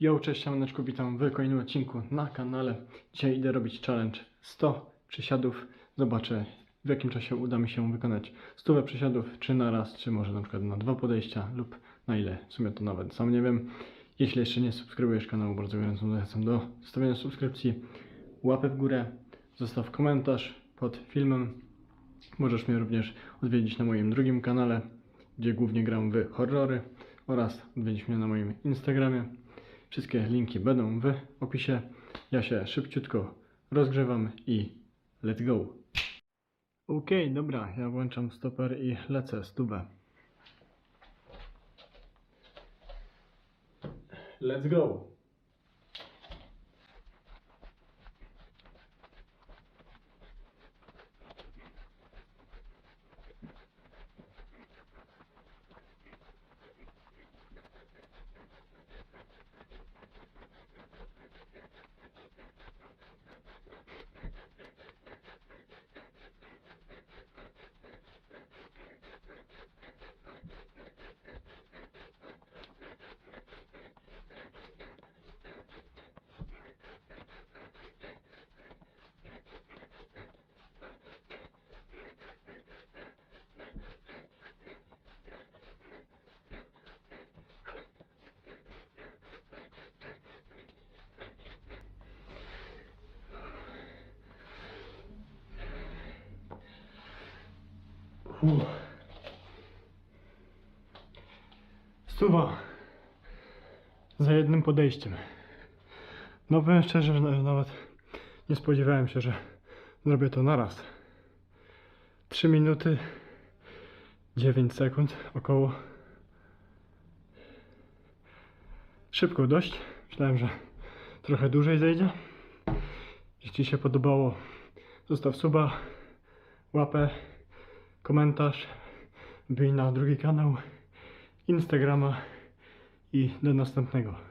Yo, cześć, siamaneczku, witam w kolejnym odcinku na kanale. Dzisiaj idę robić challenge 100 przysiadów. Zobaczę w jakim czasie uda mi się wykonać 100 przysiadów, czy na raz, czy może na przykład na dwa podejścia lub na ile. W sumie to nawet sam nie wiem. Jeśli jeszcze nie subskrybujesz kanału, bardzo gorąco zachęcam do zostawienia subskrypcji, łapy w górę, zostaw komentarz pod filmem. Możesz mnie również odwiedzić na moim drugim kanale, gdzie głównie gram w horrory oraz odwiedzić mnie na moim Instagramie. Wszystkie linki będą w opisie. Ja się szybciutko rozgrzewam i let's go. Okej, dobra, ja włączam stoper i lecę stówę. Let's go. Uff. Stuwa. Za jednym podejściem. No powiem szczerze, że na- nawet nie spodziewałem się, że zrobię to naraz. 3 minuty 9 sekund około. Szybko dość. Myślałem, że trochę dłużej zejdzie. Jeśli się podobało, zostaw suba, łapę, komentarz, wbij na drugi kanał, Instagrama i do następnego.